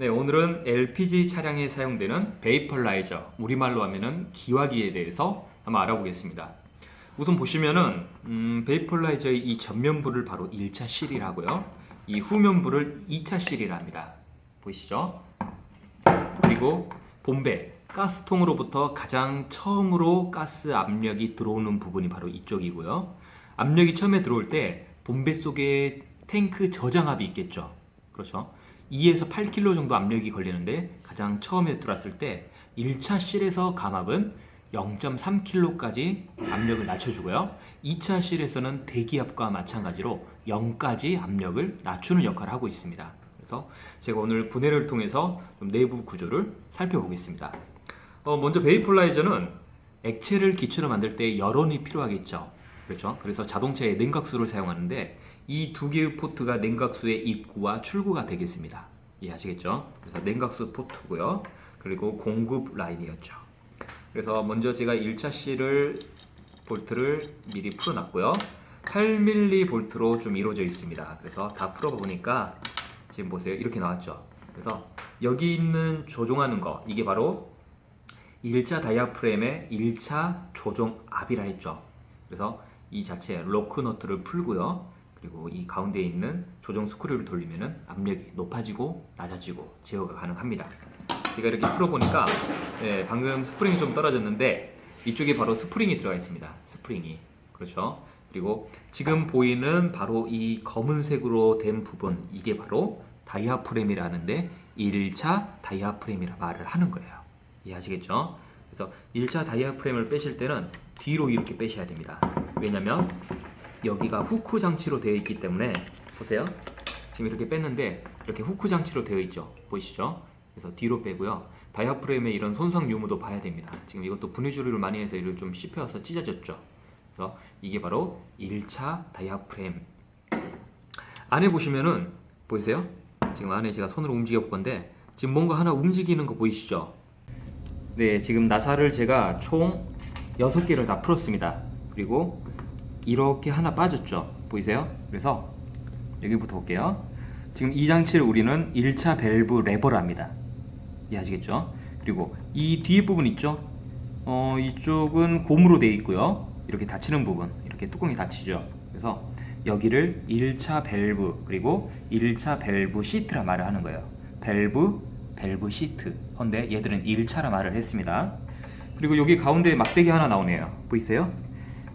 네, 오늘은 LPG 차량에 사용되는 베이퍼라이저, 우리말로 하면은 기화기에 대해서 한번 알아보겠습니다. 우선 보시면은 음, 베이퍼라이저의 이 전면부를 바로 1차 실이라고요. 이 후면부를 2차 실이라 합니다. 보이시죠? 그리고 본배, 가스통으로부터 가장 처음으로 가스 압력이 들어오는 부분이 바로 이쪽이고요. 압력이 처음에 들어올 때 본배 속에 탱크 저장압이 있겠죠. 그렇죠. 2에서 8kg 정도 압력이 걸리는데 가장 처음에 들어왔을 때 1차 실에서 감압은 0.3kg까지 압력을 낮춰주고요. 2차 실에서는 대기압과 마찬가지로 0까지 압력을 낮추는 역할을 하고 있습니다. 그래서 제가 오늘 분해를 통해서 좀 내부 구조를 살펴보겠습니다. 어, 먼저 베이폴라이저는 액체를 기초로 만들 때 열원이 필요하겠죠. 그렇죠. 그래서 자동차에 냉각수를 사용하는데 이 두 개의 포트가 냉각수의 입구와 출구가 되겠습니다. 이해하시겠죠? 그래서 냉각수 포트고요. 그리고 공급 라인이었죠. 그래서 먼저 제가 1차 C를 볼트를 미리 풀어놨고요. 8mm 볼트로 좀 이루어져 있습니다. 그래서 다 풀어보니까 지금 보세요. 이렇게 나왔죠. 그래서 여기 있는 조종하는 거 이게 바로 1차 다이아프램의 1차 조종 압이라 했죠. 그래서 이 자체 로크 너트를 풀고요. 그리고 이 가운데 있는 조종 스크류를 돌리면은 압력이 높아지고 낮아지고 제어가 가능합니다. 제가 이렇게 풀어보니까 예, 방금 스프링이 좀 떨어졌는데 이쪽에 바로 스프링이 들어가 있습니다. 스프링이 그렇죠. 그리고 지금 보이는 바로 이 검은색으로 된 부분 이게 바로 다이아프램이라 하는데 1차 다이아프램이라 말을 하는 거예요. 이해하시겠죠? 그래서 1차 다이아프램을 빼실 때는 뒤로 이렇게 빼셔야 됩니다. 왜냐면 여기가 후크 장치로 되어 있기 때문에 보세요. 지금 이렇게 뺐는데 이렇게 후크 장치로 되어 있죠. 보이시죠? 그래서 뒤로 빼고요. 다이아프램의 이런 손상 유무도 봐야 됩니다. 지금 이것도 분해조리를 많이 해서 이를 좀 씹혀서 찢어졌죠. 그래서 이게 바로 1차 다이아프램. 안에 보시면은 보이세요? 지금 안에 제가 손으로 움직여 볼 건데 지금 뭔가 하나 움직이는 거 보이시죠? 네, 지금 나사를 제가 총 6개를 다 풀었습니다. 그리고 이렇게 하나 빠졌죠. 보이세요? 그래서 여기부터 볼게요. 지금 이 장치를 우리는 1차 밸브 레버랍니다. 이해하시겠죠? 그리고 이 뒤에 부분 있죠? 어, 이쪽은 고무로 되어 있고요. 이렇게 닫히는 부분, 이렇게 뚜껑이 닫히죠. 그래서 여기를 1차 밸브 그리고 1차 밸브 시트라 말을 하는 거예요. 밸브, 밸브 시트. 근데 얘들은 1차라 말을 했습니다. 그리고 여기 가운데 막대기 하나 나오네요. 보이세요?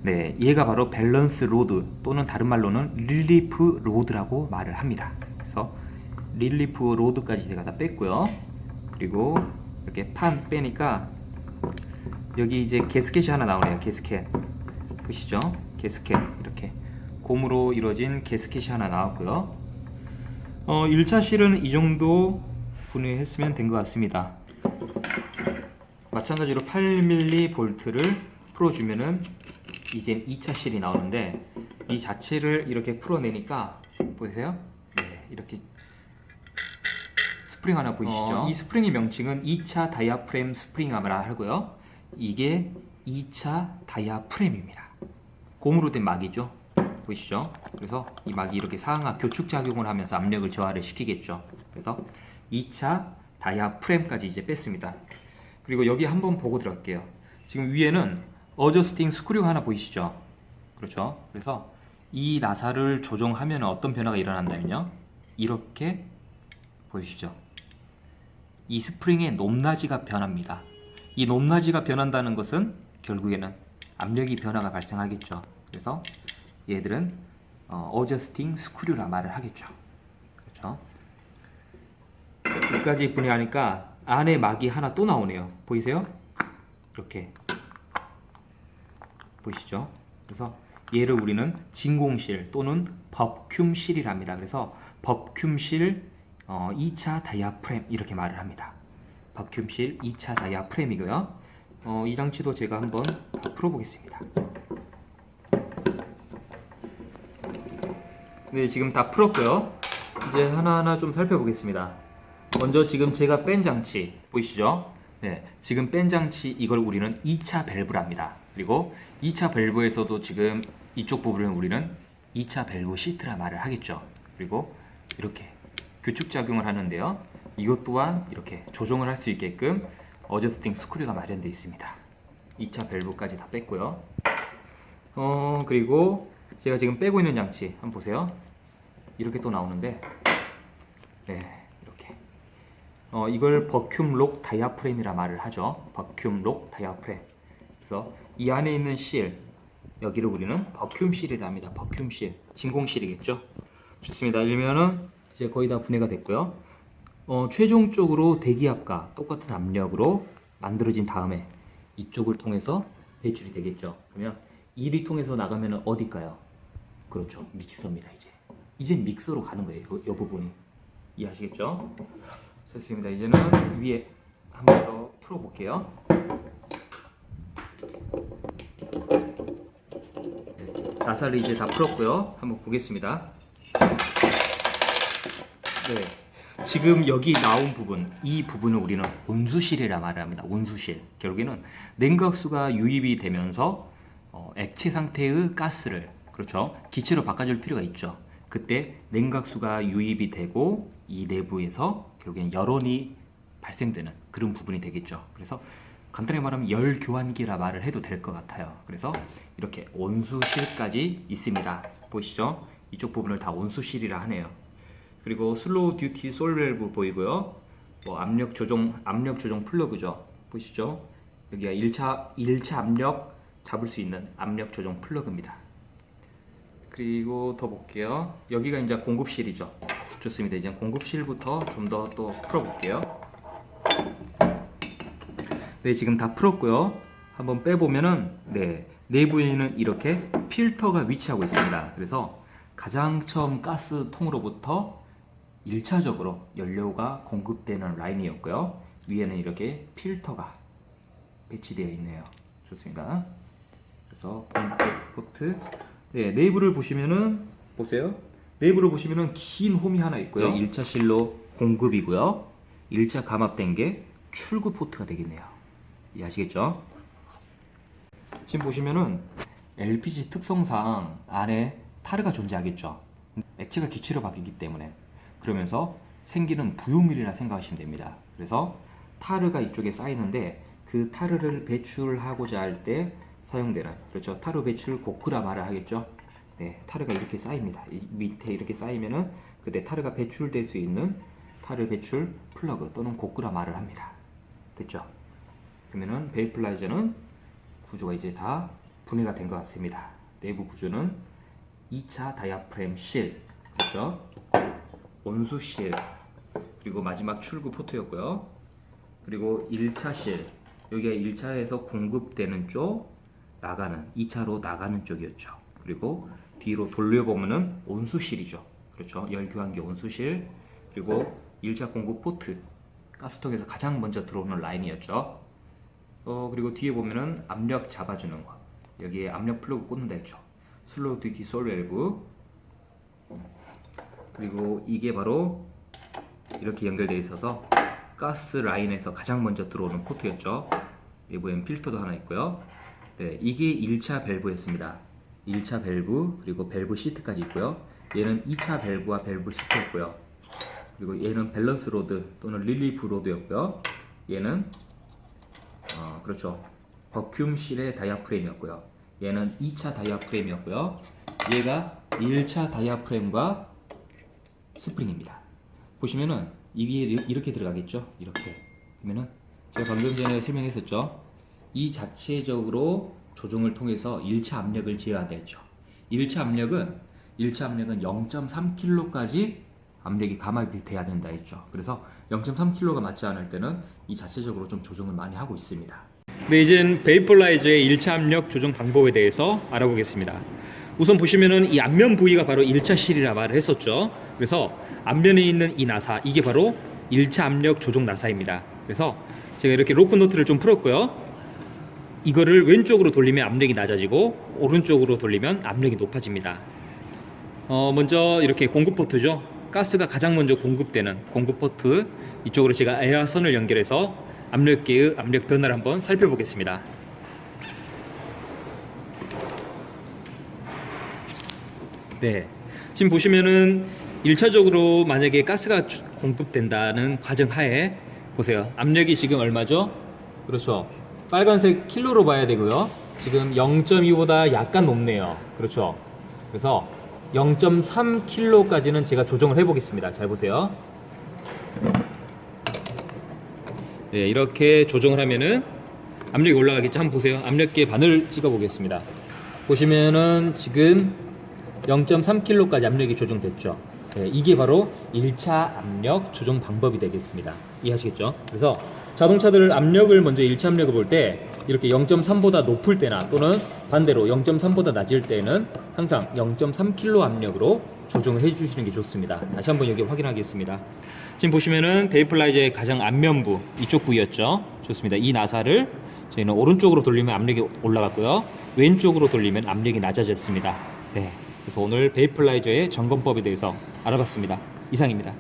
네, 얘가 바로 밸런스 로드 또는 다른 말로는 릴리프 로드라고 말을 합니다. 그래서 릴리프 로드까지 제가 다 뺐고요. 그리고 이렇게 판 빼니까 여기 이제 게스켓이 하나 나오네요. 게스켓 보시죠? 게스켓 이렇게 곰으로 이루어진 게스켓이 하나 나왔고요. 어, 1차 실은 이 정도 분해했으면 된 것 같습니다. 마찬가지로 8mm 볼트를 풀어주면은 이제 2차 실이 나오는데 이 자체를 이렇게 풀어내니까 보이세요? 네, 이렇게 스프링 하나 보이시죠? 어, 이 스프링의 명칭은 2차 다이아프램 스프링함이라 하고요. 이게 2차 다이아프램입니다. 고무로 된 막이죠. 보이시죠? 그래서 이 막이 이렇게 상하 교축 작용을 하면서 압력을 저하를 시키겠죠. 그래서 2차 다이아프램까지 이제 뺐습니다. 그리고 여기 한번 보고 들어갈게요. 지금 위에는 어저스팅 스크류 하나 보이시죠? 그렇죠? 그래서 이 나사를 조정하면 어떤 변화가 일어난다면요. 이렇게 보이시죠? 이 스프링의 높낮이가 변합니다. 이 높낮이가 변한다는 것은 결국에는 압력이 변화가 발생하겠죠. 그래서 얘들은 어, 어저스팅 스크류라 말을 하겠죠. 그렇죠? 여기까지 분해하니까 안에 막이 하나 또 나오네요. 보이세요? 이렇게 보이시죠? 그래서 얘를 우리는 진공실 또는 버큐움실이라 합니다. 그래서 버큐움실 어, 2차 다이아프램 이렇게 말을 합니다. 버큐움실 2차 다이아프램이고요. 어, 이 장치도 제가 한번 다 풀어보겠습니다. 네, 지금 다 풀었고요. 이제 하나하나 좀 살펴보겠습니다. 먼저 지금 제가 뺀 장치 보이시죠? 네, 지금 뺀 장치 이걸 우리는 2차 밸브랍니다. 그리고 2차 밸브에서도 지금 이쪽 부분을 우리는 2차 밸브 시트라 말을 하겠죠. 그리고 이렇게 교축 작용을 하는데요. 이것 또한 이렇게 조정을 할 수 있게끔 어저스팅 스크류가 마련되어 있습니다. 2차 밸브까지 다 뺐고요. 어 그리고 제가 지금 빼고 있는 장치 한번 보세요. 이렇게 또 나오는데 네 이렇게 어 이걸 버큐um 록 다이아프램이라 말을 하죠. 버큐um 록 다이아프램. 그래서 이 안에 있는 실 여기를 우리는 버큐um 실이라 합니다. 버큐um 실 진공실이겠죠. 좋습니다. 이러면은 이제 거의 다 분해가 됐고요. 어, 최종적으로 대기압과 똑같은 압력으로 만들어진 다음에 이쪽을 통해서 배출이 되겠죠. 그러면 이리 통해서 나가면 어딜까요? 그렇죠. 믹서입니다. 이제 이제 믹서로 가는 거예요. 이, 이 부분이 이해하시겠죠? 좋습니다. 이제는 위에 한 번 더 풀어볼게요. 네, 나사를 이제 다 풀었고요. 한번 보겠습니다. 네. 지금 여기 나온 부분, 이 부분을 우리는 온수실이라 말을 합니다. 온수실. 결국에는 냉각수가 유입이 되면서 어, 액체 상태의 가스를 그렇죠. 기체로 바꿔줄 필요가 있죠. 그때 냉각수가 유입이 되고 이 내부에서 결국엔 열원이 발생되는 그런 부분이 되겠죠. 그래서 간단히 말하면 열 교환기라 말을 해도 될 것 같아요. 그래서 이렇게 온수실까지 있습니다. 보시죠. 이쪽 부분을 다 온수실이라 하네요. 그리고 슬로우 듀티 솔밸브 보이고요. 뭐 압력 조정 압력 조정 플러그죠. 보시죠. 여기가 1차 1차 압력 잡을 수 있는 압력 조정 플러그입니다. 그리고 더 볼게요. 여기가 이제 공급실이죠. 좋습니다. 이제 공급실부터 좀 더 또 풀어 볼게요. 네, 지금 다 풀었고요. 한번 빼보면은 네 내부에는 이렇게 필터가 위치하고 있습니다. 그래서 가장 처음 가스 통으로부터 1차적으로 연료가 공급되는 라인이었고요. 위에는 이렇게 필터가 배치되어 있네요. 좋습니다. 그래서 본격 포트 네, 내부를 보시면은 보세요. 내부를 보시면은 긴 홈이 하나 있고요. 1차 실로 공급이고요. 1차 감압된 게 출구 포트가 되겠네요. 이해하시겠죠? 지금 보시면은 LPG 특성상 안에 타르가 존재하겠죠. 액체가 기체로 바뀌기 때문에 그러면서 생기는 부유물이라 생각하시면 됩니다. 그래서 타르가 이쪽에 쌓이는데 그 타르를 배출하고자 할 때 사용되는 그렇죠. 타르 배출 고크라 말을 하겠죠. 네, 타르가 이렇게 쌓입니다. 이 밑에 이렇게 쌓이면은 그때 타르가 배출될 수 있는 타르 배출 플러그 또는 고크라 말을 합니다. 됐죠? 그러면은 베이플라이저는 구조가 이제 다 분해가 된 것 같습니다. 내부 구조는 2차 다이아프램 실, 그렇죠? 온수 실, 그리고 마지막 출구 포트였고요. 그리고 1차 실, 여기가 1차에서 공급되는 쪽, 나가는 2차로 나가는 쪽이었죠. 그리고 뒤로 돌려보면은 온수실이죠. 그렇죠? 열 교환기 온수실, 그리고 1차 공급 포트, 가스통에서 가장 먼저 들어오는 라인이었죠. 어 그리고 뒤에 보면은 압력 잡아주는 거. 여기에 압력 플러그 꽂는다 했죠. 슬로우 듀티 솔 밸브. 그리고 이게 바로 이렇게 연결되어 있어서 가스 라인에서 가장 먼저 들어오는 포트였죠. 내부엔 필터도 하나 있고요. 네 이게 1차 밸브였습니다. 1차 밸브 그리고 밸브 시트까지 있고요. 얘는 2차 밸브와 밸브 시트였고요. 그리고 얘는 밸런스 로드 또는 릴리프 로드였고요. 얘는 어, 그렇죠. 버큐움실의 다이아프램이었고요. 얘는 2차 다이아프램이었고요. 얘가 1차 다이아프램과 스프링입니다. 보시면은 이게 이렇게 들어가겠죠? 이렇게. 그러면은 제가 방금 전에 설명했었죠? 이 자체적으로 조종을 통해서 1차 압력을 제어한다 했죠. 1차 압력은 1차 압력은 0.3kg까지 압력이 감압이 돼야 된다 했죠. 그래서 0.3kg가 맞지 않을 때는 이 자체적으로 좀 조정을 많이 하고 있습니다. 네, 이젠 베이플라이저의 1차 압력 조정 방법에 대해서 알아보겠습니다. 우선 보시면은 이 앞면 부위가 바로 1차 실이라 말을 했었죠. 그래서 앞면에 있는 이 나사, 이게 바로 1차 압력 조정 나사입니다. 그래서 제가 이렇게 로크 너트를 좀 풀었고요. 이거를 왼쪽으로 돌리면 압력이 낮아지고 오른쪽으로 돌리면 압력이 높아집니다. 어, 먼저 이렇게 공급 포트죠. 가스가 가장 먼저 공급되는 공급 포트 이쪽으로 제가 에어선을 연결해서 압력계의 압력 변화를 한번 살펴보겠습니다. 네, 지금 보시면은 1차적으로 만약에 가스가 주- 공급된다는 과정 하에 보세요. 압력이 지금 얼마죠? 그렇죠. 빨간색 킬로로 봐야 되고요. 지금 0.2보다 약간 높네요. 그렇죠. 그래서 0.3킬로까지는 제가 조정을 해보겠습니다. 잘 보세요. 네, 이렇게 조정을 하면은 압력이 올라가겠죠. 한번 보세요. 압력계 바늘 찍어 보겠습니다. 보시면은 지금 0.3kg까지 압력이 조정됐죠. 네, 이게 바로 1차 압력 조정 방법이 되겠습니다. 이해하시겠죠? 그래서 자동차들 압력을 먼저 1차 압력을 볼 때 이렇게 0.3보다 높을 때나 또는 반대로 0.3보다 낮을 때는 항상 0.3kg 압력으로 조정을 해주시는 게 좋습니다. 다시 한번 여기 확인하겠습니다. 지금 보시면은 데이플라이저의 가장 앞면부 이쪽 부위였죠. 좋습니다. 이 나사를 저희는 오른쪽으로 돌리면 압력이 올라갔고요. 왼쪽으로 돌리면 압력이 낮아졌습니다. 네. 그래서 오늘 베이플라이저의 점검법에 대해서 알아봤습니다. 이상입니다.